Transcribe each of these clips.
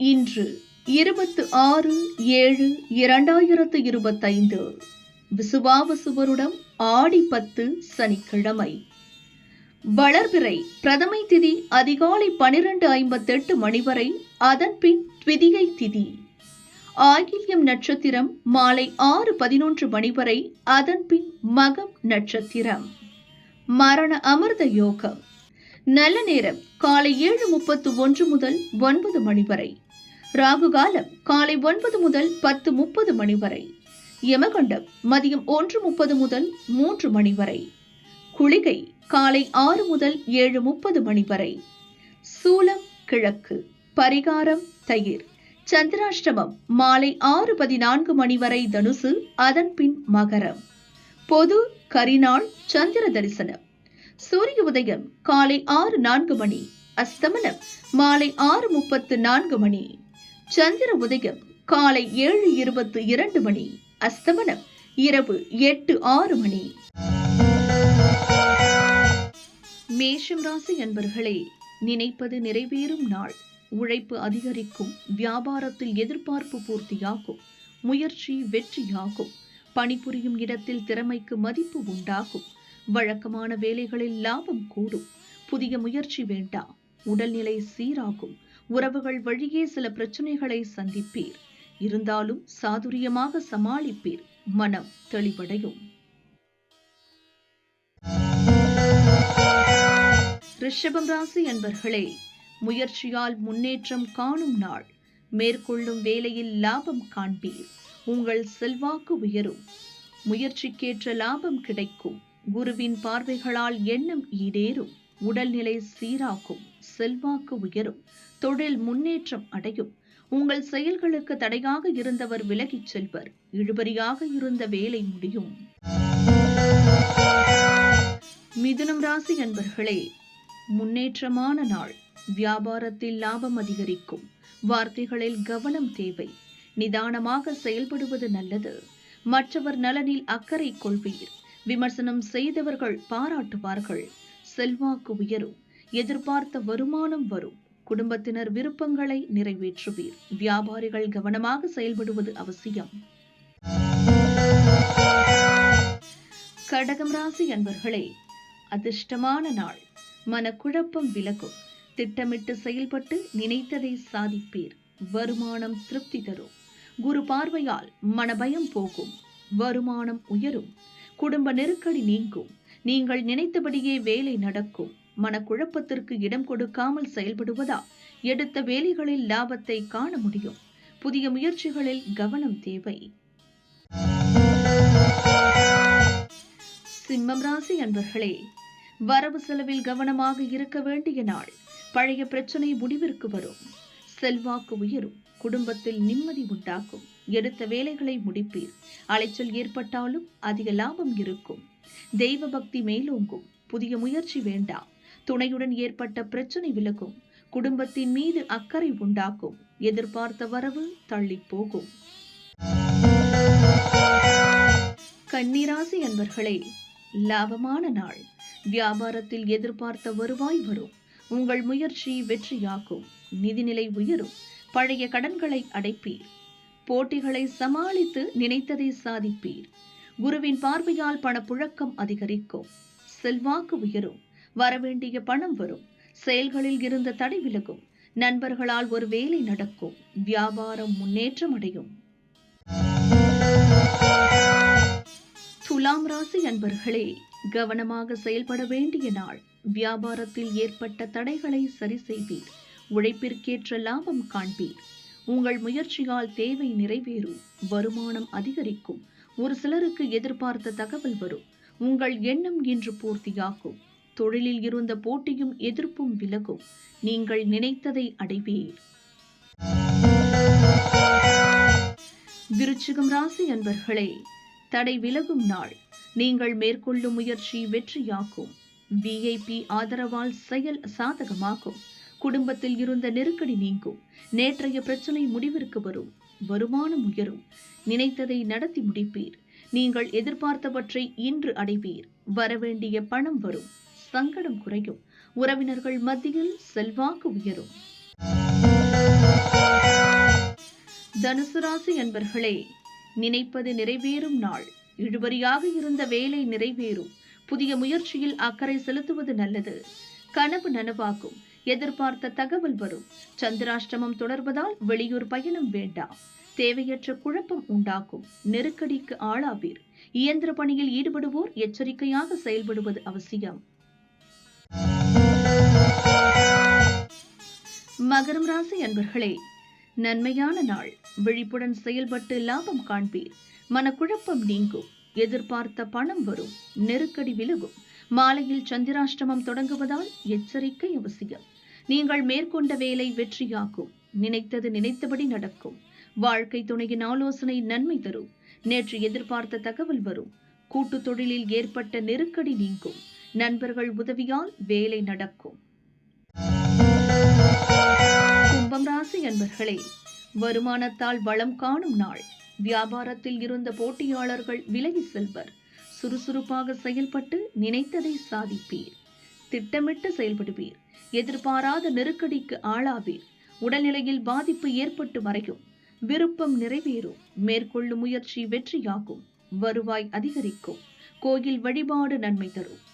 இன்று இருபத்து ஆறு ஏழு இரண்டாயிரத்து இருபத்தைந்து. விசுவாவசுவருடம் ஆடி பத்து சனிக்கிழமை. வளர்பிறை பிரதமை திதி அதிகாலை பனிரெண்டு ஐம்பத்தெட்டு மணி வரை அதன்பின் த்விதிகை திதி. ஆகில்யம் நட்சத்திரம் மாலை ஆறு பதினொன்று மணி வரை அதன்பின் மகம் நட்சத்திரம். மரண அமிர்த யோகம். நல்ல நேரம் காலை ஏழு முப்பத்து ஒன்று முதல் ஒன்பது மணி வரை ராகு காலம் காலை ஒன்பது முதல் பத்து முப்பது மணி வரை. யமகண்டம் மதியம் ஒன்று முப்பது முதல் மூன்று மணி வரை. குளிகை காலை ஆறு முதல் ஏழு முப்பது மணி வரை. சூலம் கிழக்கு பரிகாரம் தயிர். சந்திராஷ்டமம் மாலை ஆறு பதினான்கு மணி வரை தனுசு அதன் பின் மகரம். பொது கரிநாள் சந்திர தரிசனம். சூரிய உதயம் காலை ஆறு நான்கு மணி. அஸ்தமனம் மாலை ஆறு முப்பத்து நான்கு மணி. சந்திர உதயம் காலை ஏழு இருபத்தி இரண்டு மணி அஸ்தமனம் இரவு எட்டு ஆறு மணி. மேஷம் ராசி என்பர்களே நினைப்பது நிறைவேறும் நாள். உழைப்பு அதிகரிக்கும் வியாபாரத்தில் எதிர்பார்ப்பு பூர்த்தியாகும் முயற்சி வெற்றியாகும் பணிபுரியும் இடத்தில் திறமைக்கு மதிப்பு உண்டாகும் வழக்கமான வேலைகளில் லாபம் கூடும் புதிய முயற்சி வேண்டாம் உடல்நிலை சீராகும் உறவுகள் வழியே சில பிரச்சனைகளை சந்திப்பீர். இருந்தாலும் சாதுரியமாக சமாளிப்பீர். மனம் தெளிவடையும். ரிஷபம் ராசி என்பர்களே முயற்சியால் முன்னேற்றம் காணும் நாள். மேற்கொள்ளும் வேலையில் லாபம் காண்பீர். உங்கள் செல்வாக்கு உயரும். முயற்சிக்கேற்ற லாபம் கிடைக்கும். குருவின் பார்வைகளால் எண்ணம் ஈடேறும். உடல்நிலை சீராகும். செல்வாக்கு உயரும். தொழில் முன்னேற்றம் அடையும். உங்கள் செயல்களுக்கு தடையாக இருந்தவர் விலகிச் செல்வர். இழுபறியாக இருந்த வேலை முடியும். மிதுனம் ராசி என்பர்களே முன்னேற்றமான நாள். வியாபாரத்தில் லாபம் அதிகரிக்கும். வார்த்தைகளில் கவனம் தேவை. நிதானமாக செயல்படுவது நல்லது. மற்றவர் நலனில் அக்கறை கொள்வீர். விமர்சனம் செய்தவர்கள் பாராட்டுவார்கள். செல்வாக்கு உயரும். எதிர்பார்த்த வருமானம் வரும். குடும்பத்தினர் விருப்பங்களை நிறைவேற்றுவீர். வியாபாரிகள் கவனமாக செயல்படுவது அவசியம். கடகம் ராசி அன்பர்களே அதிர்ஷ்டமான நாள். மனக்குழப்பம் விலகும். திட்டமிட்டு செயல்பட்டு நினைத்ததை சாதிப்பீர். வருமானம் திருப்தி தரும். குரு பார்வையால் மனபயம் போகும். வருமானம் உயரும். குடும்ப நெருக்கடி நீங்கும். நீங்கள் நினைத்தபடியே வேலை நடக்கும். மனக்குழப்பத்திற்கு இடம் கொடுக்காமல் செயல்படுவதால் எடுத்த வேலைகளில் லாபத்தை காண முடியும். புதிய முயற்சிகளில் கவனம் தேவை. சிம்மம் ராசி அன்பர்களே வரவு செலவில் கவனமாக இருக்க வேண்டிய நாள். பழைய பிரச்சனை முடிவிற்கு வரும். செல்வாக்கு உயரும். குடும்பத்தில் நிம்மதி உண்டாகும். எடுத்த வேலைகளை முடிப்பீர். அலைச்சல் ஏற்பட்டாலும் அதிக லாபம் இருக்கும். தெய்வ பக்தி மேலோங்கும். புதிய முயற்சி வேண்டாம். துணையுடன் ஏற்பட்ட பிரச்சனை விலகும். குடும்பத்தின் மீது அக்கறை உண்டாக்கும். எதிர்பார்த்த வரவு தள்ளி போகும். கன்னிராசி அன்பர்களே லாபமான நாள். வியாபாரத்தில் எதிர்பார்த்த வருவாய் வரும். உங்கள் முயற்சி வெற்றியாகும். நிதிநிலை உயரும். பழைய கடன்களை அடைப்பீர். போட்டிகளை சமாளித்து நினைத்ததை சாதிப்பீர். குருவின் பார்வையால் பணப்புழக்கம் அதிகரிக்கும். செல்வாக்கு உயரும். வரவேண்டிய பணம் வரும். செயல்களில் இருந்த தடை விலகும். நண்பர்களால் ஒரு வேலை நடக்கும். வியாபாரம் முன்னேற்றம் அடையும். துலாம் ராசி அன்பர்களே கவனமாக செயல்பட வேண்டிய நாள். வியாபாரத்தில் ஏற்பட்ட தடைகளை சரி செய்வீர். உழைப்பிற்கேற்ற லாபம் காண்பீர். உங்கள் முயற்சியால் தேவை நிறைவேறும். வருமானம் அதிகரிக்கும். ஒரு சிலருக்கு எதிர்பார்த்த தகவல் வரும். உங்கள் எண்ணம் இன்று பூர்த்தியாகும். தொழிலில் இருந்த போட்டியும் எதிர்ப்பும் விலகும். நீங்கள் நினைத்ததை அடைவீர். விருச்சிகம் ராசி அன்பர்களே தடை விலகும் நாள். நீங்கள் மேற்கொள்ளும் முயற்சி வெற்றியாகும் விஐபி ஆதரவால் செயல் சாதகமாகும். குடும்பத்தில் இருந்த நெருக்கடி நீங்கும். நேற்றைய பிரச்சனை முடிவிற்கு வரும். வருமானம் உயரும். நினைத்ததை நடத்தி முடிப்பீர். நீங்கள் எதிர்பார்த்தவற்றை இன்று அடைவீர். வரவேண்டிய பணம் வரும். சங்கடம் குறையும். உறவினர்கள் மத்தியில் செல்வாக்கு உயரும். தனுசு ராசி என்பர்களே நினைப்பது நிறைவேறும் நாள். இழுபறியாக இருந்த வேலை நிறைவேறும். புதிய முயற்சியில் அக்கறை செலுத்துவது நல்லது. கனவு நனவாகும். எதிர்பார்த்த தகவல் வரும். சந்திராஷ்டமம் தொடர்வதால் வெளியூர் பயணம் வேண்டாம். தேவையற்ற குழப்பம் உண்டாக்கும் நெருக்கடிக்கு ஆளாவீர். இயந்திர பணியில் ஈடுபடுவோர் எச்சரிக்கையாக செயல்படுவது அவசியம். மகரம் ராசி அன்பர்களே நன்மையான நாள். விழிப்புடன் செயல்பட்டு லாபம் காண்பீர். மனக்குழப்பம் நீங்கும். எதிர்பார்த்த பணம் வரும். நெருக்கடி விலகும். மாலையில் சந்திராஷ்டமம் தொடங்குவதால் எச்சரிக்கை அவசியம். நீங்கள் மேற்கொண்ட வேலை வெற்றியாகும். நினைத்தது நினைத்தபடி நடக்கும். வாழ்க்கை துணையின் ஆலோசனை நன்மை தரும். நேற்று எதிர்பார்த்த தகவல் வரும். கூட்டு தொழிலில் ஏற்பட்ட நெருக்கடி நீங்கும். நண்பர்கள் உதவியால் வேலை நடக்கும். கும்பம் ராசி அன்பர்களே வருமானத்தால் வளம் காணும் நாள். வியாபாரத்தில் இருந்த போட்டியாளர்கள் விலகி செல்வர். சுறுசுறுப்பாக செயல்பட்டு நினைத்ததை சாதிப்பீர். திட்டமிட்டு செயல்படுவீர். எதிர்பாராத நெருக்கடிக்கு ஆளாவீர். உடல்நிலையில் பாதிப்பு ஏற்பட்டு மறையும். விருப்பம் நிறைவேறும். மேற்கொள்ளும் முயற்சி வெற்றியாகும். வருவாய் அதிகரிக்கும். கோயில் வழிபாடு நன்மை தரும்.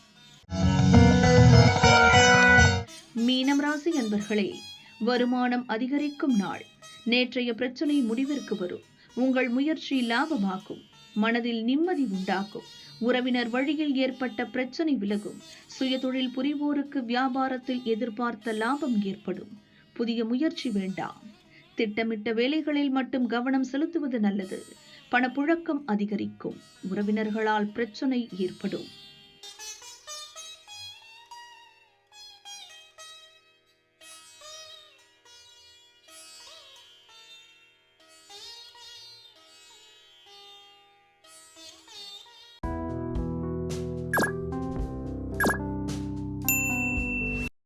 மீனம் ராசி அன்பர்களே வருமானம் அதிகரிக்கும் நாள். நேற்றைய பிரச்சனை முடிவிற்கு வரும். உங்கள் முயற்சி லாபமாக்கும் மனதில் நிம்மதி உண்டாக்கும் உறவினர் வழியில் ஏற்பட்ட பிரச்சனை விலகும். சுயதொழில் புரிவோருக்கு வியாபாரத்தில் எதிர்பார்த்த லாபம் ஏற்படும். புதிய முயற்சி வேண்டாம். திட்டமிட்ட வேலைகளில் மட்டும் கவனம் செலுத்துவது நல்லது. பணப்புழக்கம் அதிகரிக்கும். உறவினர்களால் பிரச்சனை ஏற்படும்.